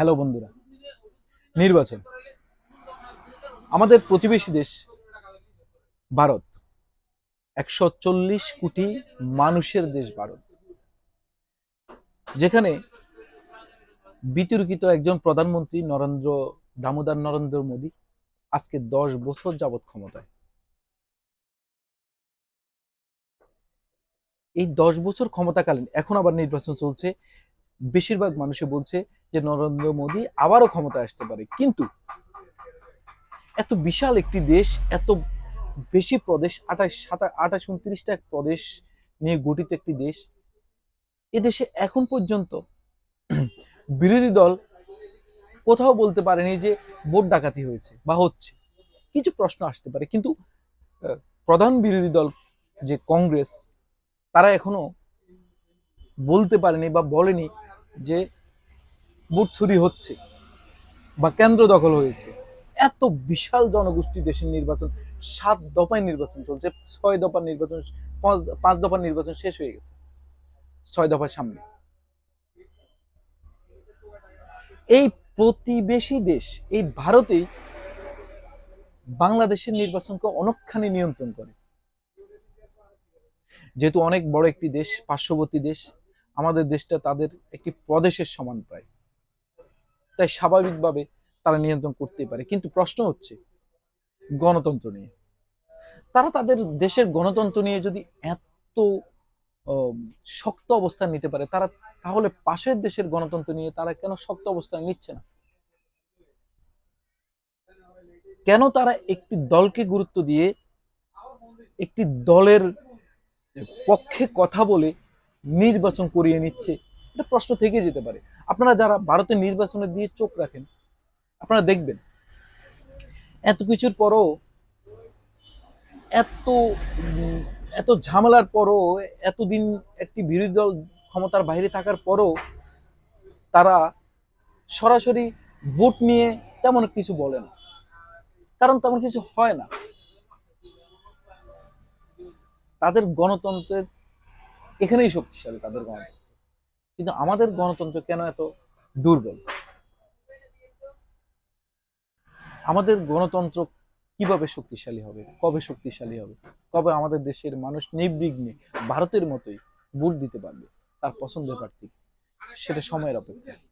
Hello বন্ধুরা। নির্বাচন। আমাদের প্রতিবেশী দেশ ভারত। একশো চল্লিশ কোটি মানুষের দেশ ভারত। যেখানে বিতর্কিত একজন প্রধানমন্ত্রী নরেন্দ্র, দামোদর নরেন্দ্র মোদী আজকে দশ বছর যাবৎ ক্ষমতায়। এই দশ বছর ক্ষমতাকালীন, এখন আবার নির্বাচন চলছে। বেশিরভাগ মানুষে বলছে যে নরেন্দ্র মোদী আবারও ক্ষমতায় আসতে পারে। কিন্তু এত বিশাল একটি দেশ, এত বেশি প্রদেশ, আঠাশ, সাতা, আঠাশ, উনত্রিশটা এক প্রদেশ নিয়ে গঠিত একটি দেশ, এ দেশে এখন পর্যন্ত বিরোধী দল কোথাও বলতে পারেনি যে ভোট ডাকাতি হয়েছে বা হচ্ছে। কিছু প্রশ্ন আসতে পারে, কিন্তু প্রধান বিরোধী দল যে কংগ্রেস, তারা এখনও বলতে পারেনি বা বলেনি যে চুরি হচ্ছে বা কেন্দ্র দখল হয়েছে। এত বিশাল জনগোষ্ঠী দেশের নির্বাচন, সাত দফায় নির্বাচন চলছে, ছয় দফার নির্বাচন, পাঁচ পাঁচ দফার নির্বাচন শেষ হয়ে গেছে, ছয় দফার সামনে। এই প্রতিবেশী দেশ, এই ভারতেই বাংলাদেশের নির্বাচনকে অনেকখানি নিয়ন্ত্রণ করে। যেহেতু অনেক বড় একটি দেশ, পার্শ্ববর্তী দেশ, আমাদের দেশটা তাদের একটি প্রদেশের সমান প্রায়। তাই স্বাভাবিকভাবে তারা নিয়ন্ত্রণ করতেই পারে। কিন্তু প্রশ্ন হচ্ছে, গণতন্ত্র নিয়ে। তারা তাদের দেশের গণতন্ত্র নিয়ে যদি এত শক্ত অবস্থান নিতে পারে, তারা তাহলে পাশের দেশের গণতন্ত্র নিয়ে তারা কেন শক্ত অবস্থান নিচ্ছে না? কেন তারা একটি দলকে গুরুত্ব দিয়ে একটি দলের পক্ষে কথা বলে নির্বাচন করিয়ে নিচ্ছে? এটা প্রশ্ন থেকে যেতে পারে। আপনারা যারা ভারতের নির্বাচনে দিয়ে চোখ রাখেন, আপনারা দেখবেন, এত কিছুর পরও, এত এত ঝামেলার পরও, এতদিন একটি বিরোধী দল ক্ষমতার বাইরে থাকার পরও তারা সরাসরি ভোট নিয়ে তেমন কিছু বলে না। কারণ তেমন কিছু হয় না। তাদের গণতন্ত্রের এখানেই শক্তিশালী, তাদের গণতন্ত্র। কিন্তু আমাদের গণতন্ত্র কেন এত দুর্বল? আমাদের গণতন্ত্র কীভাবে শক্তিশালী হবে? কবে শক্তিশালী হবে? কবে আমাদের দেশের মানুষ নির্বিঘ্নে ভারতের মতোই ভোট দিতে পারবে তার পছন্দের প্রার্থী? সেটা সময়ের অপেক্ষা